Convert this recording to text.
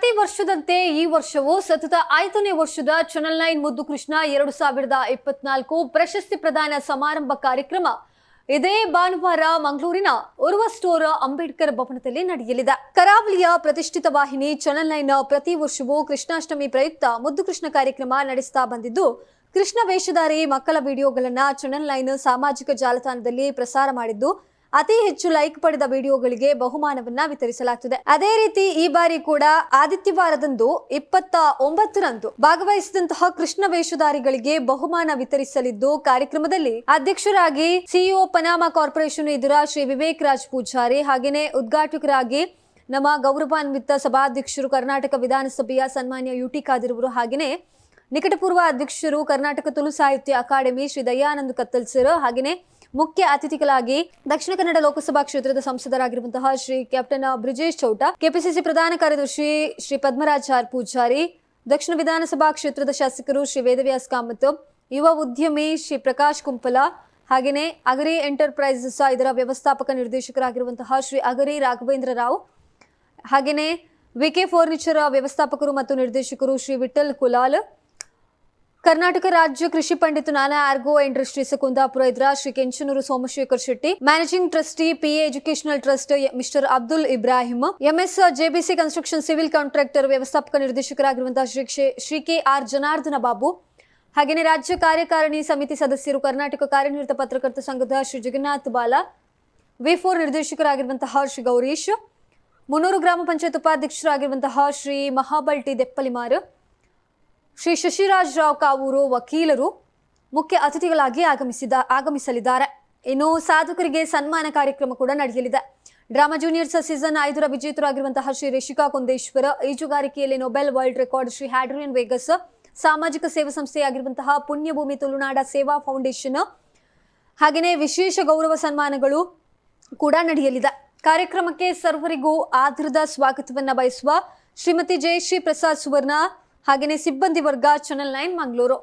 ಪ್ರತಿ ವರ್ಷದಂತೆ ಈ ವರ್ಷವೂ ಸತತ ಐದನೇ ವರ್ಷದ ಚಾನೆಲ್ ನೈನ್ ಮುದ್ದು ಕೃಷ್ಣ ಎರಡು ಸಾವಿರದ ಇಪ್ಪತ್ನಾಲ್ಕು ಪ್ರಶಸ್ತಿ ಪ್ರದಾನ ಸಮಾರಂಭ ಕಾರ್ಯಕ್ರಮ ಇದೇ ಭಾನುವಾರ ಮಂಗಳೂರಿನ ಉರ್ವ ಸ್ಟೋರ್ ಅಂಬೇಡ್ಕರ್ ಭವನದಲ್ಲಿ ನಡೆಯಲಿದೆ. ಕರಾವಳಿಯ ಪ್ರತಿಷ್ಠಿತ ವಾಹಿನಿ ಚಾನೆಲ್ ನೈನ್ ಪ್ರತಿ ವರ್ಷವೂ ಕೃಷ್ಣಾಷ್ಟಮಿ ಪ್ರಯುಕ್ತ ಮುದ್ದು ಕೃಷ್ಣ ಕಾರ್ಯಕ್ರಮ ನಡೆಸ್ತಾ ಬಂದಿದ್ದು, ಕೃಷ್ಣ ವೇಷಧಾರಿ ಮಕ್ಕಳ ವಿಡಿಯೋಗಳನ್ನ ಚಾನೆಲ್ ನೈನ್ ಸಾಮಾಜಿಕ ಜಾಲತಾಣದಲ್ಲಿ ಪ್ರಸಾರ ಮಾಡಿದ್ದು ಅತಿ ಹೆಚ್ಚು ಲೈಕ್ ಪಡೆದ ವಿಡಿಯೋಗಳಿಗೆ ಬಹುಮಾನವನ್ನ ವಿತರಿಸಲಾಗುತ್ತದೆ ಅದೇ ರೀತಿ ಈ ಬಾರಿ ಕೂಡ ಆದಿತ್ಯವಾರದಂದು ಇಪ್ಪತ್ತ ಒಂಬತ್ತರಂದು ಭಾಗವಹಿಸಿದಂತಹ ಕೃಷ್ಣ ವೇಷಧಾರಿಗಳಿಗೆ ಬಹುಮಾನ ವಿತರಿಸಲಿದ್ದು, ಕಾರ್ಯಕ್ರಮದಲ್ಲಿ ಅಧ್ಯಕ್ಷರಾಗಿ ಸಿಇಒ ಪನಾಮ ಕಾರ್ಪೊರೇಷನ್ ಎದುರ ಶ್ರೀ ವಿವೇಕ್ ರಾಜ್ ಪೂಜಾರಿ ಹಾಗೆಯೇ ಉದ್ಘಾಟಕರಾಗಿ ನಮ್ಮ ಗೌರವಾನ್ವಿತ ಸಭಾಧ್ಯಕ್ಷರು, ಕರ್ನಾಟಕ ವಿಧಾನಸಭೆಯ ಸನ್ಮಾನ್ಯ ಯು ಟಿ ಖಾದರ್ ಅವರು ಹಾಗೇನೆ ನಿಕಟಪೂರ್ವ ಅಧ್ಯಕ್ಷರು, ಕರ್ನಾಟಕ ತುಳು ಸಾಹಿತ್ಯ ಅಕಾಡೆಮಿ ಶ್ರೀ ದಯಾನಂದ್ ಕತ್ತಲ್ ಹಾಗೆಯೇ ಮುಖ್ಯ ಅತಿಥಿಗಳಾಗಿ ದಕ್ಷಿಣ ಕನ್ನಡ ಲೋಕಸಭಾ ಕ್ಷೇತ್ರದ ಸಂಸದರಾಗಿರುವಂತಹ ಶ್ರೀ ಕ್ಯಾಪ್ಟನ್ ಬ್ರಿಜೇಶ್ ಚೌಟ, ಕೆಪಿಸಿಸಿ ಪ್ರಧಾನ ಕಾರ್ಯದರ್ಶಿ ಶ್ರೀ ಪದ್ಮರಾಜ್ ಆರ್ ಪೂಜಾರಿ, ದಕ್ಷಿಣ ವಿಧಾನಸಭಾ ಕ್ಷೇತ್ರದ ಶಾಸಕರು ಶ್ರೀ ವೇದವ್ಯಾಸ್ ಕಾಮತ್, ಯುವ ಉದ್ಯಮಿ ಶ್ರೀ ಪ್ರಕಾಶ್ ಕುಂಪಲ, ಹಾಗೆಯೇ ಅಗರಿ ಎಂಟರ್ಪ್ರೈಸಸ್ ಇದರ ವ್ಯವಸ್ಥಾಪಕ ನಿರ್ದೇಶಕರಾಗಿರುವಂತಹ ಶ್ರೀ ಅಗರಿ ರಾಘವೇಂದ್ರ ರಾವ್, ಹಾಗೆಯೇ ವಿಕೆ ಫರ್ನಿಚರ್ ವ್ಯವಸ್ಥಾಪಕರು ಮತ್ತು ನಿರ್ದೇಶಕರು ಶ್ರೀ ವಿಠಲ್ ಕುಲಾಲ್ ಕರ್ನಾಟಕ ರಾಜ್ಯ ಕೃಷಿ ಪಂಡಿತ ನಾನಾ ಆರ್ಗೋ ಇಂಡಸ್ಟ್ರೀಸ್ ಕುಂದಾಪುರ ಇದ್ರ Shri Kenchanuru Somashekhar Shetty, managing trustee PA educational trust mister Abdul Ibrahim, MS JBC construction civil contractor ವ್ಯವಸ್ಥಾಪಕ ನಿರ್ದೇಶಕರಾಗಿರುವಂತಹ ಶ್ರೀ ಕೆ ಆರ್ ಜನಾರ್ದನ ಬಾಬು ಹಾಗೆಯೇ ರಾಜ್ಯ ಕಾರ್ಯಕಾರಿಣಿ ಸಮಿತಿ ಸದಸ್ಯರು, ಕರ್ನಾಟಕ ಕಾರ್ಯನಿರತ ಪತ್ರಕರ್ತ ಸಂಘದ ಶ್ರೀ ಜಗನ್ನಾಥ್ ಬಾಲ, ವಿ ಫೋರ್ ನಿರ್ದೇಶಕರಾಗಿರುವಂತಹ ಶ್ರೀ ಗೌರೀಶ್, ಮುನ್ನೂರು ಗ್ರಾಮ ಪಂಚಾಯತ್ ಉಪಾಧ್ಯಕ್ಷರಾಗಿರುವಂತಹ ಶ್ರೀ ಮಹಾಬಲ್ ಟಿ ದೆಪ್ಪಲಿಮಾರ್ ಶ್ರೀ ಶಶಿರಾಜ್ ರಾವ್ ಕಾವೂರು ವಕೀಲರು ಮುಖ್ಯ ಅತಿಥಿಗಳಾಗಿ ಆಗಮಿಸಿದ ಆಗಮಿಸಲಿದ್ದಾರೆ. ಇನ್ನು ಸಾಧಕರಿಗೆ ಸನ್ಮಾನ ಕಾರ್ಯಕ್ರಮ ಕೂಡ ನಡೆಯಲಿದೆ. ಡ್ರಾಮಾ ಜೂನಿಯರ್ಸ್ ಸೀಸನ್ ಐದರ ವಿಜೇತರಾಗಿರುವಂತಹ Shri Rishika Kundeshwara ಈಜುಗಾರಿಕೆಯಲ್ಲಿ Nobel world record Shri Hadrian Vegas, ಸಾಮಾಜಿಕ ಸೇವಾ ಸಂಸ್ಥೆಯಾಗಿರುವಂತಹ ಪುಣ್ಯಭೂಮಿ ತುಳುನಾಡ ಸೇವಾ ಫೌಂಡೇಶನ್, ಹಾಗೆಯೇ ವಿಶೇಷ ಗೌರವ ಸನ್ಮಾನಗಳು ಕೂಡ ನಡೆಯಲಿದೆ. ಕಾರ್ಯಕ್ರಮಕ್ಕೆ ಸರ್ವರಿಗೂ ಆಧಾರದ ಸ್ವಾಗತವನ್ನು ಬಯಸುವ ಶ್ರೀಮತಿ ಜಯಶ್ರೀ ಪ್ರಸಾದ್ ಸುವರ್ಣ ಹಾಗೆಯೇ ಸಿಬ್ಬಂದಿ ವರ್ಗ ಚಾನೆಲ್ ನೈನ್ ಮಂಗಳೂರು